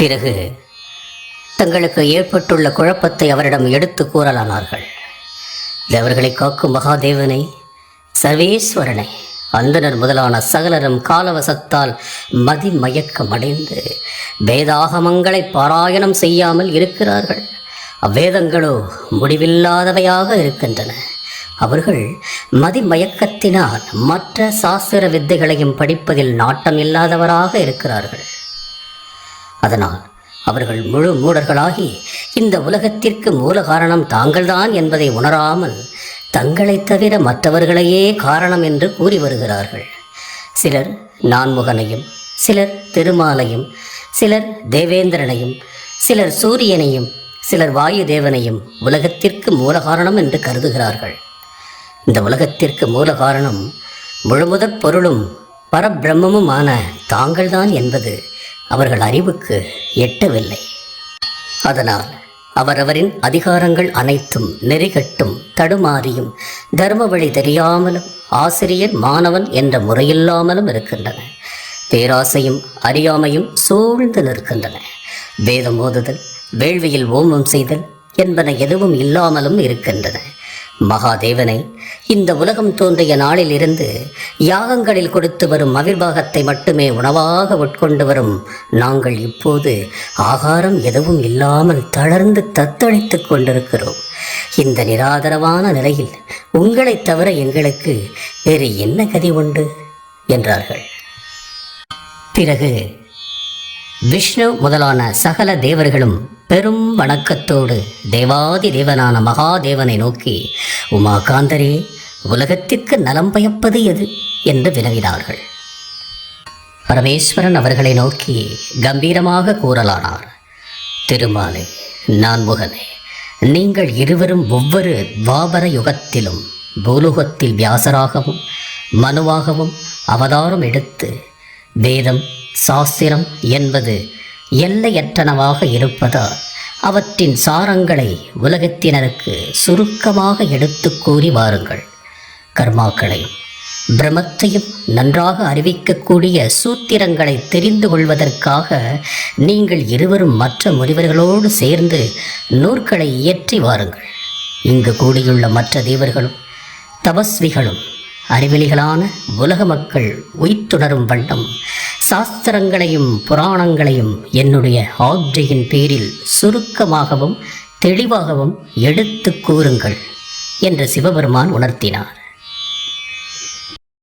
பிறகு தங்களுக்கு ஏற்பட்டுள்ள குழப்பத்தை அவரிடம் எடுத்து கூறலானார்கள். தேவர்களை காக்கும் மகாதேவனை சர்வேஸ்வரனை அந்தனர் முதலான சகலரும் காலவசத்தால் மதிமயக்கம் அடைந்து வேதாகமங்களை பாராயணம் செய்யாமல் இருக்கிறார்கள். அவ்வேதங்களோ முடிவில்லாதவையாக இருக்கின்றன. அவர்கள் மதிமயக்கத்தினால் மற்ற சாஸ்திர வித்தைகளையும் படிப்பதில் நாட்டம் இல்லாதவராக இருக்கிறார்கள். அதனால் அவர்கள் முழு மூடர்களாகி இந்த உலகத்திற்கு மூல காரணம் தாங்கள்தான் என்பதை உணராமல் தங்களைத் தவிர மற்றவர்களையே காரணம் என்று கூறி வருகிறார்கள். சிலர் நான்முகனையும் சிலர் திருமாலையும் சிலர் தேவேந்திரனையும் சிலர் சூரியனையும் சிலர் வாயு தேவனையும் உலகத்திற்கு மூல காரணம் என்று கருதுகிறார்கள். இந்த உலகத்திற்கு மூல காரணம் முழுமுதற் பொருளும் பரபிரம்மமுமான தாங்கள்தான் என்பது அவர்கள் அறிவுக்கு எட்டவில்லை. அதனால் அவரவரின் அதிகாரங்கள் அனைத்தும் நெறிகட்டும் தடுமாறியும் தர்ம வழி தெரியாமலும் ஆசிரியர் மாணவன் என்ற முறையில்லாமலும் இருக்கின்றன. பேராசையும் அறியாமையும் சூழ்ந்து நிற்கின்றன. வேதம் ஓதுதல் வேள்வியில் ஓமம் செய்தல் என்பன எதுவும் இல்லாமலும் இருக்கின்றன. மகாதேவனை இந்த உலகம் தோன்றிய நாளிலிருந்து யாகங்களில் கொடுத்து வரும் அவிர்வாகத்தை மட்டுமே உணவாக உட்கொண்டு வரும் நாங்கள் இப்போது ஆகாரம் எதுவும் இல்லாமல் தளர்ந்து தத்தளித்துக் கொண்டிருக்கிறோம். இந்த நிராதரவான நிலையில் உங்களைத் தவிர எங்களுக்கு வேறு என்ன கதி உண்டு? என்றார்கள். பிறகு விஷ்ணு முதலான சகல தேவர்களும் பெரும் வணக்கத்தோடு தேவாதி தேவனான மகாதேவனை நோக்கி உமாகாந்தரே உலகத்திற்கு நலம் பயப்பது எது? என்று வினவினார்கள். பரமேஸ்வரன் அவர்களை நோக்கி கம்பீரமாக கூறலானார் திருமாலே நான்முகனே நீங்கள் இருவரும் ஒவ்வொரு துவாபர யுகத்திலும் பூலுகத்தில் வியாசராகவும் மனுவாகவும் அவதாரம் எடுத்து வேதம் சாஸ்திரம் என்பது எல்லையற்றனவாக இருப்பதால் அவற்றின் சாரங்களை உலகத்தினருக்கு சுருக்கமாக எடுத்துக் கூறி வாருங்கள். கர்மாக்களையும் பிரமத்தையும் நன்றாக அறிவிக்கக்கூடிய சூத்திரங்களை தெரிந்து கொள்வதற்காக நீங்கள் இருவரும் மற்ற முனிவர்களோடு சேர்ந்து நூற்களை இயற்றி வாருங்கள். இங்கு கூடியுள்ள மற்ற தேவர்களும் தபஸ்விகளும் அறிவெளிகளான உலக மக்கள் உய்த்துணரும் வண்ணம் சாஸ்திரங்களையும் புராணங்களையும் என்னுடைய ஆப்ஜையின் பேரில் சுருக்கமாகவும் தெளிவாகவும் எடுத்துக் கூறுங்கள் என்று சிவபெருமான் உணர்த்தினார்.